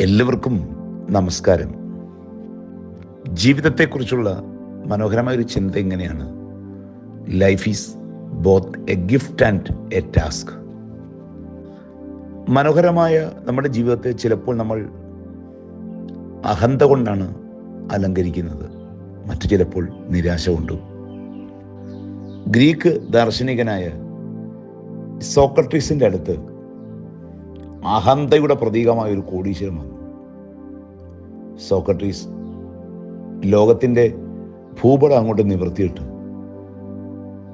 എല്ലാവർക്കും നമസ്കാരം. ജീവിതത്തെക്കുറിച്ചുള്ള മനോഹരമായ ഒരു ചിന്ത എങ്ങനെയാണ്? Life is both a gift and a task മനോഹരമായ നമ്മുടെ ജീവിതത്തെ ചിലപ്പോൾ നമ്മൾ അഹന്ത കൊണ്ടാണ് അലങ്കരിക്കുന്നത്. മറ്റു ചിലപ്പോൾ നിരാശ കൊണ്ടും. ഗ്രീക്ക് ദാർശനികനായ സോക്രട്ടീസിന്റെ അടുത്ത് അഹന്തയുടെ പ്രതീകമായ ഒരു കോടീശ്വരം വന്നു. സോക്രട്ടീസ് ലോകത്തിന്റെ ഭൂപടം അങ്ങോട്ട് നിവർത്തിയിട്ട്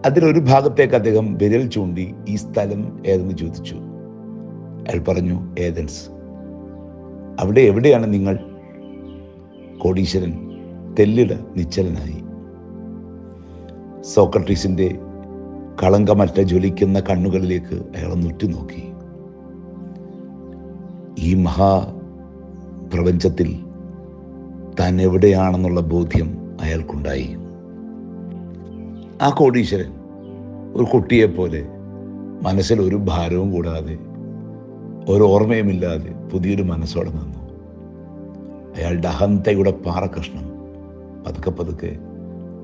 അതിലൊരു ഭാഗത്തേക്ക് അദ്ദേഹം വിരൽ ചൂണ്ടി ഈ സ്ഥലം ഏതെന്ന് ചോദിച്ചു. അയാൾ പറഞ്ഞു ഏതൻസ് അവിടെ എവിടെയാണ് നിങ്ങൾ? കോടീശ്വരൻ തെല്ലിട നിശ്ചലനായി. സോക്രട്ടീസിന്റെ കളങ്കമറ്റ ജ്വലിക്കുന്ന കണ്ണുകളിലേക്ക് അയാൾ നുറ്റുനോക്കി ഈ മഹാ പ്രപഞ്ചത്തിൽ താൻ എവിടെയാണെന്നുള്ള ബോധ്യം അയാൾക്കുണ്ടായി. ആ കോടീശ്വരൻ ഒരു കുട്ടിയെപ്പോലെ മനസ്സിൽ ഒരു ഭാരവും കൂടാതെ ഒരു ഓർമ്മയുമില്ലാതെ പുതിയൊരു മനസ്സോടെ നിന്നു. അയാളുടെ അഹന്തയുടെ പാറകൃഷ്ണം പതുക്കെ പതുക്കെ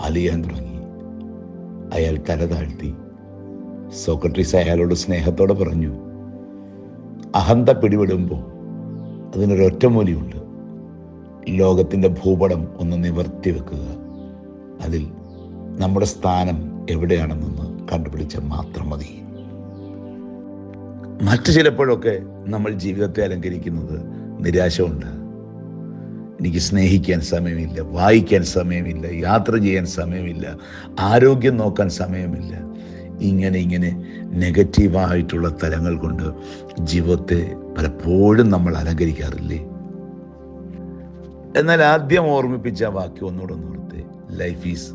അലിയാൻ തുടങ്ങി. അയാൾ തല താഴ്ത്തി. സോക്രട്ടീസ് അയാളോട് സ്നേഹത്തോടെ പറഞ്ഞു അഹന്ത പിടിപെടുമ്പോൾ അതിനൊരൊറ്റമൂലിയുണ്ട് ലോകത്തിന്റെ ഭൂപടം ഒന്ന് നിവർത്തി വെക്കുക. അതിൽ നമ്മുടെ സ്ഥാനം എവിടെയാണെന്നൊന്ന് കണ്ടുപിടിച്ച മാത്രം മതി. മറ്റു ചിലപ്പോഴൊക്കെ നമ്മൾ ജീവിതത്തെ അലങ്കരിക്കുന്നത് നിരാശ കൊണ്ട് എനിക്ക് സ്നേഹിക്കാൻ സമയമില്ല വായിക്കാൻ സമയമില്ല യാത്ര ചെയ്യാൻ സമയമില്ല ആരോഗ്യം നോക്കാൻ സമയമില്ല. ഇങ്ങനെ ഇങ്ങനെ നെഗറ്റീവായിട്ടുള്ള തലങ്ങൾ കൊണ്ട് ജീവിതത്തെ പലപ്പോഴും നമ്മൾ അലങ്കരിക്കാറില്ലേ? എന്നാൽ ആദ്യം ഓർമ്മിപ്പിച്ച വാക്യം ഒന്നുകൂടെ ഓർത്തെ. Life is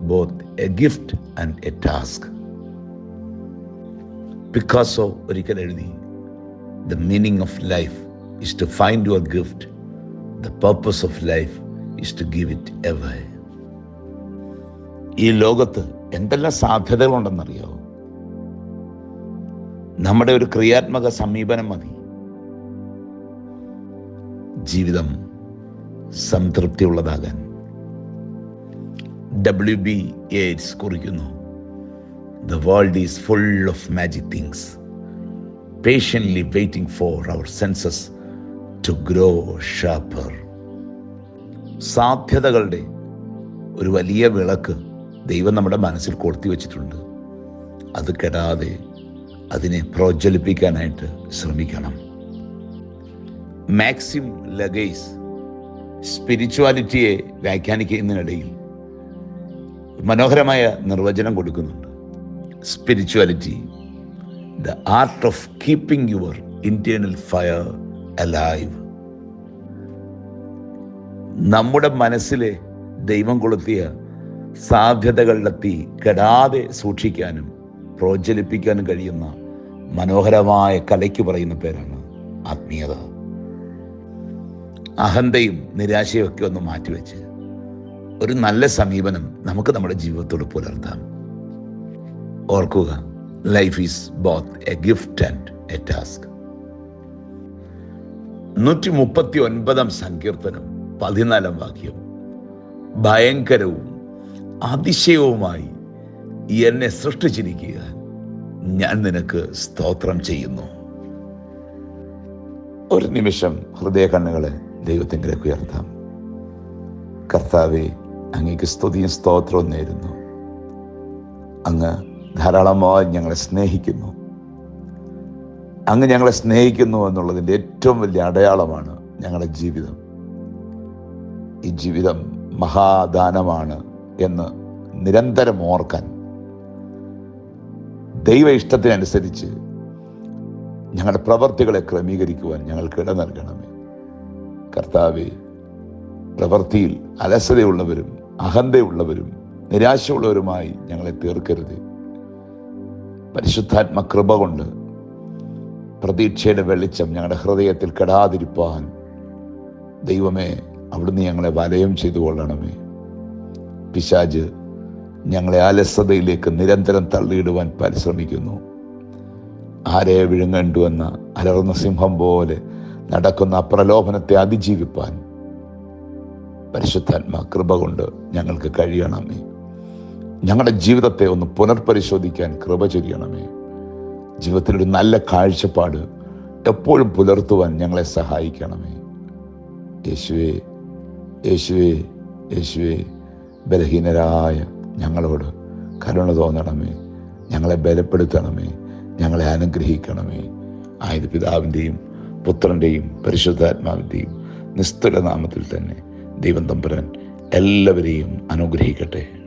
both a gift and a task Picasso ഒരിക്കൽ എഴുതി the meaning of life is to find your gift the purpose of life is to give it away ഈ ലോകത്ത് എന്തെല്ലാം സാധ്യതകളുണ്ടെന്നറിയോ? നമ്മുടെ ഒരു ക്രിയാത്മക സമീപനം മതി. ജീവിതം സംതൃപ്തിയുള്ളതാകാൻ. ഡബ്ല്യു ബി എയ്ഡ്സ് കുറിക്കുന്നു. The world is full of magic things patiently waiting for our senses to grow sharper സാധ്യതകളുടെ ഒരു വലിയ വിളക്ക് ദൈവം നമ്മുടെ മനസ്സിൽ കൊളുത്തി വെച്ചിട്ടുണ്ട്. അത് കെടാതെ അതിനെ പ്രോജ്വലിപ്പിക്കാനായിട്ട് ശ്രമിക്കണം. മാക്സിം ലഗേസ് സ്പിരിച്വാലിറ്റിയെ വ്യാഖ്യാനിക്കുന്നതിനിടയിൽ മനോഹരമായ നിർവചനം കൊടുക്കുന്നുണ്ട്. Spirituality the art of keeping your internal fire alive. നമ്മുടെ മനസ്സിലെ ദൈവം കൊളുത്തിയ സാധ്യതകളുടെ തീ കെടാതെ സൂക്ഷിക്കാനും പ്രോജ്വലിപ്പിക്കാനും കഴിയുന്ന മനോഹരമായ കലയ്ക്ക് പറയുന്ന പേരാണ് ആത്മീയത. അഹന്തയും നിരാശയും ഒക്കെ ഒന്ന് മാറ്റിവെച്ച് ഒരു നല്ല സമീപനം നമുക്ക് നമ്മുടെ ജീവിതത്തോട് പുലർത്താം. ഓർക്കുക life is both a gift and a task നൂറ്റി മുപ്പത്തി ഒൻപതാം സങ്കീർത്തനം പതിനാലാം വാക്യം. ഭയങ്കരവും അതിശയവുമായി എന്നെ സൃഷ്ടിച്ചിരിക്കുക. ഞാൻ നിനക്ക് സ്തോത്രം ചെയ്യുന്നു. ഒരു നിമിഷം ഹൃദയ കണ്ണുകളെ ദൈവത്തിങ്കിലേക്ക് ഉയർത്താം. കർത്താവെ അങ്ങേക്ക് സ്തുതിയും സ്തോത്രവും നേരുന്നു. അങ്ങ് ധാരാളമായി ഞങ്ങളെ സ്നേഹിക്കുന്നു. അങ്ങ് ഞങ്ങളെ സ്നേഹിക്കുന്നു എന്നുള്ളതിന്റെ ഏറ്റവും വലിയ അടയാളമാണ് ഞങ്ങളുടെ ജീവിതം. ഈ ജീവിതം മഹാദാനമാണ്. എന്ന് നിരന്തരം ഓർക്കാൻ ദൈവ ഇഷ്ടത്തിനനുസരിച്ച് ഞങ്ങളുടെ പ്രവർത്തികളെ ക്രമീകരിക്കുവാൻ ഞങ്ങൾക്ക് ഇട നൽകണമേ. കർത്താവെ പ്രവൃത്തിയിൽ അലസതയുള്ളവരും അഹന്തയുള്ളവരും നിരാശയുള്ളവരുമായി ഞങ്ങളെ തീർക്കരുത്. പരിശുദ്ധാത്മ കൃപ കൊണ്ട് പ്രതീക്ഷയുടെ വെളിച്ചം ഞങ്ങളുടെ ഹൃദയത്തിൽ കെടാതിരിപ്പാൻ ദൈവമേ അവിടുന്ന് ഞങ്ങളെ വലയം ചെയ്തു കൊള്ളണമേ. പിശാജ് ഞങ്ങളെ അലസതയിലേക്ക് നിരന്തരം തള്ളിയിടുവാൻ പരിശ്രമിക്കുന്നു. ആരെ വിഴുങ്ങണ്ടുവെന്ന അലർന്ന സിംഹം പോലെ നടക്കുന്ന പ്രലോഭനത്തെ അതിജീവിപ്പാൻ പരിശുദ്ധാത്മ കൃപ കൊണ്ട് ഞങ്ങൾക്ക് കഴിയണമേ. ഞങ്ങളുടെ ജീവിതത്തെ ഒന്ന് പുനർപരിശോധിക്കാൻ കൃപ ചെയ്യണമേ ജീവിതത്തിലൊരു നല്ല കാഴ്ചപ്പാട് എപ്പോഴും പുലർത്തുവാൻ ഞങ്ങളെ സഹായിക്കണമേ. യേശുവേ യേശുവേ യേശുവേ. ബലഹീനരായ ഞങ്ങളോട് കരുണ തോന്നണമേ. ഞങ്ങളെ ബലപ്പെടുത്തണമേ. ഞങ്ങളെ അനുഗ്രഹിക്കണമേ. ആയത് പിതാവിന്റെയും പുത്രന്റെയും പരിശുദ്ധാത്മാവിന്റെയും നിസ്തുല നാമത്തിൽ തന്നെ ദൈവം തമ്പുരൻ എല്ലാവരെയും അനുഗ്രഹിക്കട്ടെ.